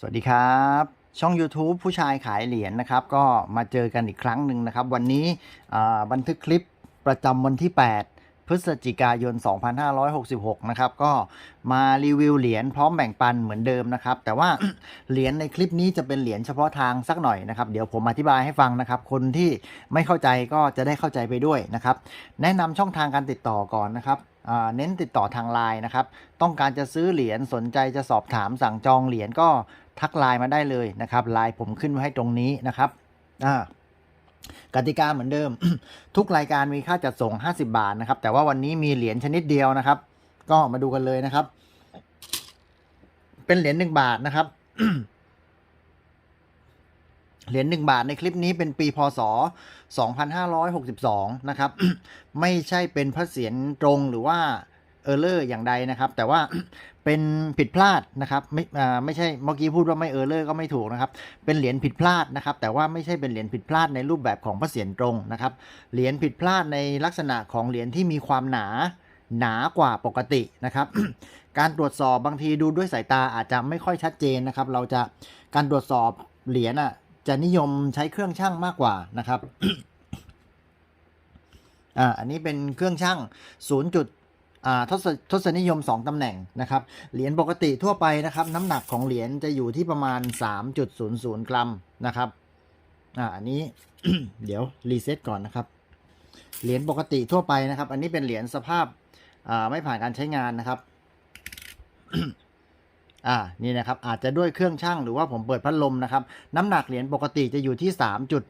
สวัสดีครับ ช่อง YouTube ผู้ชายขายเหรียญนะครับ ก็มาเจอกันอีกครั้งหนึ่งนะครับ วันนี้บันทึกคลิปประจำวันที่ 8 พฤศจิกายน 2566 นะครับ ก็มารีวิวเหรียญพร้อมแบ่งปันเหมือนเดิมนะครับ แต่ว่าเหรียญในคลิปนี้จะเป็นเหรียญเฉพาะทางสักหน่อยนะครับ เดี๋ยวผมอธิบายให้ฟังนะครับ คนที่ไม่เข้าใจก็จะได้เข้าใจไปด้วยนะครับ แนะนำช่องทางการติดต่อก่อนนะครับเน้นติดต่อทางไลน์นะครับ ต้องการจะซื้อเหรียญสนใจจะสอบถามสั่งจองเหรียญก็ ทักไลน์มาได้เลยนะครับไลน์ผมขึ้นไว้ให้ตรงนี้นะครับอ่ากติกาเหมือนเดิม ทุกรายการมีค่าจัดส่ง 50 บาทนะครับ แต่ว่าวันนี้มีเหรียญชนิดเดียวนะครับ ก็มาดูกันเลยนะครับ เป็นเหรียญหนึ่งบาทนะครับเหรียญหนึ่งบาทในคลิปนี้เป็นปีพศ 2562 นะครับ ไม่ใช่เป็นพระเศียรตรงหรือว่า ออร์เลอร์อย่างใดนะครับ แต่ว่าเป็นผิดพลาดนะครับไม่ไม่ใช่เมื่อกี้พูดว่าไม่เออร์เลอร์ก็ไม่ถูกนะครับ เป็นเหรียญผิดพลาดนะครับ แต่ว่าไม่ใช่เป็นเหรียญผิดพลาดในรูปแบบของพระเศียรตรงนะครับ เหรียญผิดพลาดในลักษณะของเหรียญที่มีความหนาหนากว่าปกตินะครับ การตรวจสอบบางทีดูด้วยสายตาอาจจะไม่ค่อยชัดเจนนะครับ เราจะการตรวจสอบเหรียญอะจะนิยมใช้เครื่องช่างมากกว่านะครับอ่าอันนี้เป็นเครื่องช่าง 0. จุด ทศทศนิยม 2 ตำแหน่งนะครับ เหรียญปกติทั่วไปนะครับ น้ำหนักของเหรียญจะอยู่ที่ประมาณ 3.00 กรัมนะครับ อ่า อันนี้ เดี๋ยวรีเซ็ตก่อนนะครับ เหรียญปกติทั่วไปนะครับ อันนี้เป็นเหรียญสภาพอ่าไม่ผ่านการใช้งานนะครับ อ่า นี่นะครับ อาจจะด้วยเครื่องช่างหรือว่าผมเปิดพัดลมนะครับ น้ำหนักเหรียญปกติจะอยู่ที่3จุด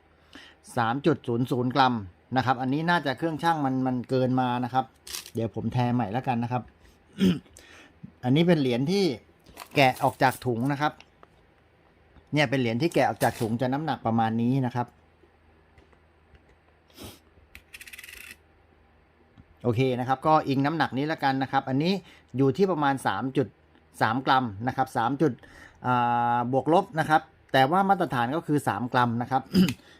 3.00 กรัมนะครับ อันนี้น่าจะเครื่องช่างมันมันเกินมานะครับ เดี๋ยวผมแทนใหม่แล้วกันนะครับ อันนี้เป็นเหรียญที่แกะออกจากถุงนะครับ เนี่ยเป็นเหรียญที่แกะออกจากถุงจะน้ำหนักประมาณนี้นะครับ โอเคนะครับ ก็อิงน้ำหนักนี้แล้วกันนะครับ อันนี้อยู่ที่ประมาณ 3.3 กรัมนะครับ3จุดบวกลบนะครับ แต่ว่ามาตรฐานก็คือ 3 กรัมนะครับ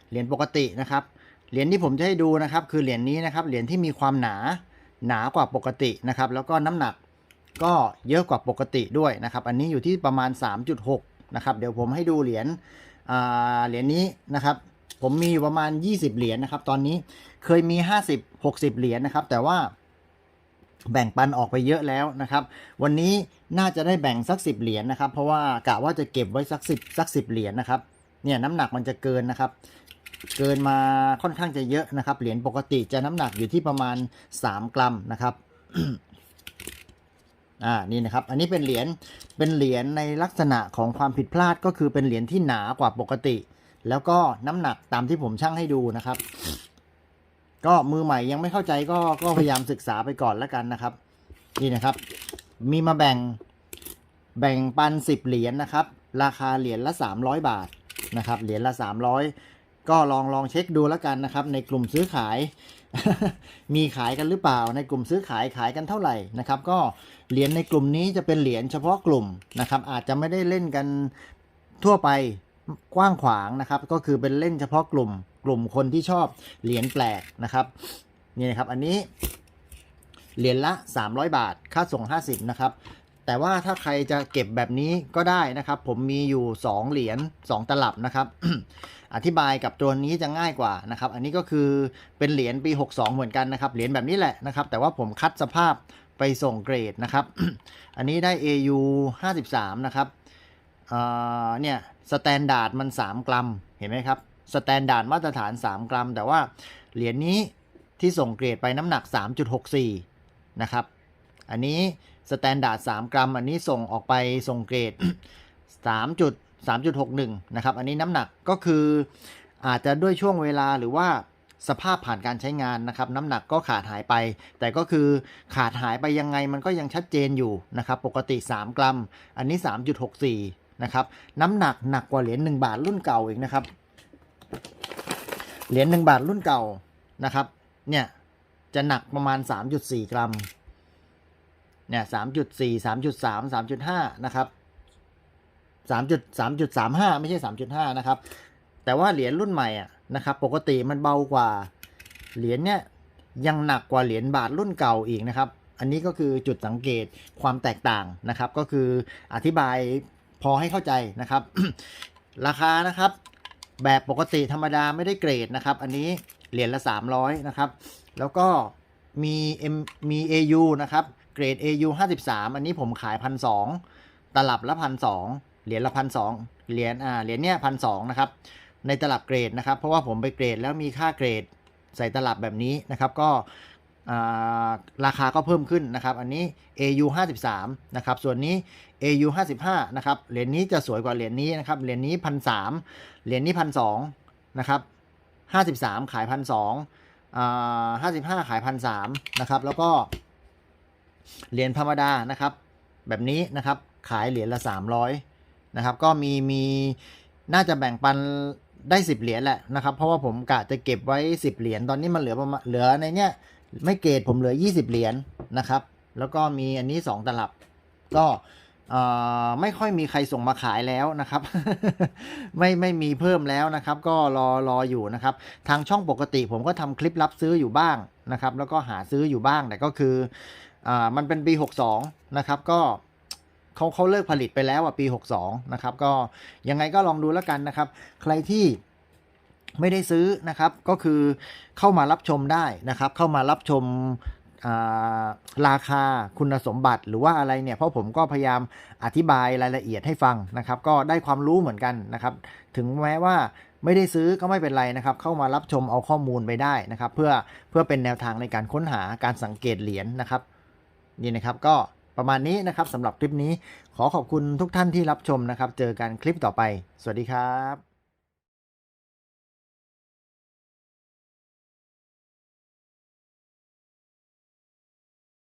เหรียญปกตินะครับ เหรียญที่ผมจะให้ดูนะครับ คือเหรียญนี้นะครับ เหรียญที่มีความหนา หนากว่าปกตินะครับแล้วก็น้ำหนักก็เยอะกว่าปกติด้วยนะครับ อันนี้อยู่ที่ประมาณ 3.6นะครับเดี๋ยวผมให้ดูเหรียญอ่าเหรียญนี้นะครับ ผมมีอยู่ประมาณ 20 เหรียญนะครับ ตอนนี้เคยมี 50 60 เหรียญนะครับ แต่ว่าแบ่งปันออกไปเยอะแล้วนะครับ วันนี้น่าจะได้แบ่งสัก 10 เหรียญนะครับ เพราะว่ากะว่าจะเก็บไว้สัก 10สัก10 เหรียญนะครับเนี่ยน้ำหนักมันจะเกินนะครับ เกินมาค่อนข้างจะเยอะนะครับ เหรียญปกติจะน้ำหนักอยู่ที่ประมาณ 3 กรัมนะครับอ่านี่นะครับ อันนี้เป็นเหรียญเป็นเหรียญในลักษณะของความผิดพลาดก็คือเป็นเหรียญที่หนากว่าปกติ แล้วก็น้ำหนักตามที่ผมชั่งให้ดูนะครับ ก็มือใหม่ยังไม่เข้าใจก็ก็พยายามศึกษาไปก่อนแล้วกันนะครับ นี่นะครับ มีมาแบ่งแบ่งปันสิบเหรียญนะครับ ราคาเหรียญละสามร้อยบาทนะครับ เหรียญละสามร้อย ก็ลองลองเช็คดูแล้วกันนะครับ ในกลุ่มซื้อขาย มีขายกันหรือเปล่า ในกลุ่มซื้อขายขายกันเท่าไหร่นะครับ ก็เหรียญในกลุ่มนี้จะเป็นเหรียญเฉพาะกลุ่มนะครับ อาจจะไม่ได้เล่นกันทั่วไปกว้างขวางนะครับ ก็คือเป็นเล่นเฉพาะกลุ่ม กลุ่มคนที่ชอบเหรียญแปลกนะครับนี่นะครับอันนี้เหรียญละ 300 บาท ค่าส่ง 50 นะครับ แต่ว่าถ้าใครจะเก็บแบบนี้ก็ได้นะครับ ผมมีอยู่ 2 เหรียญ 2 ตลับนะครับ อธิบายกับตัวนี้จะง่ายกว่านะครับอันนี้ก็คือเป็นเหรียญปี 62 เหมือนกันนะครับเหรียญแบบนี้แหละนะครับแต่ว่าผมคัดสภาพไปส่งเกรดนะครับ อันนี้ได้ AU 53 นะครับเนี่ยสแตนดาร์ดมัน 3 กรัม เห็นไหมครับสแตนดาร์ดมาตรฐาน 3 กรัม แต่ว่าเหรียญนี้ที่ส่งเกรดไปน้ำหนัก 3.64 นะครับ อันนี้สแตนดาร์ด3กรัม อันนี้ส่งออกไปส่งเกรด 3. จุด3.61 นะครับ อันนี้น้ำหนักก็คืออาจจะด้วยช่วงเวลาหรือว่าสภาพผ่านการใช้งานนะครับ น้ำหนักก็ขาดหายไป แต่ก็คือขาดหายไปยังไงมันก็ยังชัดเจนอยู่นะครับ ปกติ 3 กรัม อันนี้ 3.64 นะครับ น้ำหนักหนักกว่าเหรียญ1บาทรุ่นเก่าอีกนะครับ เหรียญ1บาทรุ่นเก่านะครับ เนี่ยจะหนักประมาณ 3.4 กรัม เนี่ย 3.4 3.3 3.5 นะครับ 3.3.35ไม่ใช่3.5นะครับ แต่ว่าเหรียญรุ่นใหม่อะนะครับ ปกติมันเบากว่าเหรียญเนี่ยยังหนักกว่าเหรียญบาทรุ่นเก่าอีกนะครับ อันนี้ก็คือจุดสังเกตความแตกต่างนะครับ ก็คืออธิบายพอให้เข้าใจนะครับ ราคานะครับ แบบปกติธรรมดาไม่ได้เกรดนะครับ อันนี้เหรียญละ 300 นะครับ แล้วก็มี M มี AU นะครับ เกรด AU 53 อันนี้ผมขายพันสตลับละพันส เหรียญละพันสองเหรียญอ่าเหรียญเนี้ยพันสองนะครับในตลับเกรดนะครับ เพราะว่าผมไปเกรดแล้วมีค่าเกรดใส่ตลับแบบนี้นะครับก็ราคาก็เพิ่มขึ้นนะครับ อันนี้ AU 53นะครับ ส่วนนี้ AU 55นะครับ เหรียญนี้จะสวยกว่าเหรียญนี้นะครับ เหรียญนี้พันสเหรียญนี้พันสนะครับ53 ขายพันสอ่า55ขายพันสนะครับ แล้วก็ เหรียญธรรมดานะครับ แบบนี้นะครับ ขายเหรียญละ 300 นะครับ ก็มีมีน่าจะแบ่งปันได้ 10 เหรียญแหละนะครับ เพราะว่าผมกะจะเก็บไว้ 10 เหรียญตอนนี้มันเหลือประมาณเหลือในเนี้ยไม่เกรดผมเหลือ 20 เหรียญนะครับ แล้วก็มีอันนี้ 2 ตลับ ก็เอ่อไม่ค่อยมีใครส่งมาขายแล้วนะครับ ไม่ไม่มีเพิ่มแล้วนะครับ ก็รอรออยู่นะครับ ทางช่องปกติผมก็ทำคลิปรับซื้ออยู่บ้างนะครับ แล้วก็หาซื้ออยู่บ้างแต่ก็คืออ่ามันเป็นปี 62 นะครับ ก็ เขาเขาเลิกผลิตไปแล้วอะปี 62 นะครับ ก็ยังไงก็ลองดูแล้วกันนะครับ ใครที่ไม่ได้ซื้อนะครับก็คือเข้ามารับชมได้นะครับ เข้ามารับชมาราคาคุณสมบัติหรือว่าอะไรเนี่ย เพราะผมก็พยายามอธิบายรายละเอียดให้ฟังนะครับ ก็ได้ความรู้เหมือนกันนะครับ ถึงแม้ว่าไม่ได้ซื้อก็ไม่เป็นไรนะครับ เข้ามารับชมเอาข้อมูลไปได้นะครับ เพื่อเพื่อเป็นแนวทางในการค้นหาการสังเกตเหรียญนะครับ นี่นะครับก็ ประมาณนี้นะครับสำหรับคลิปนี้ ขอขอบคุณทุกท่านที่รับชมนะครับ เจอกันคลิปต่อไป สวัสดีครับ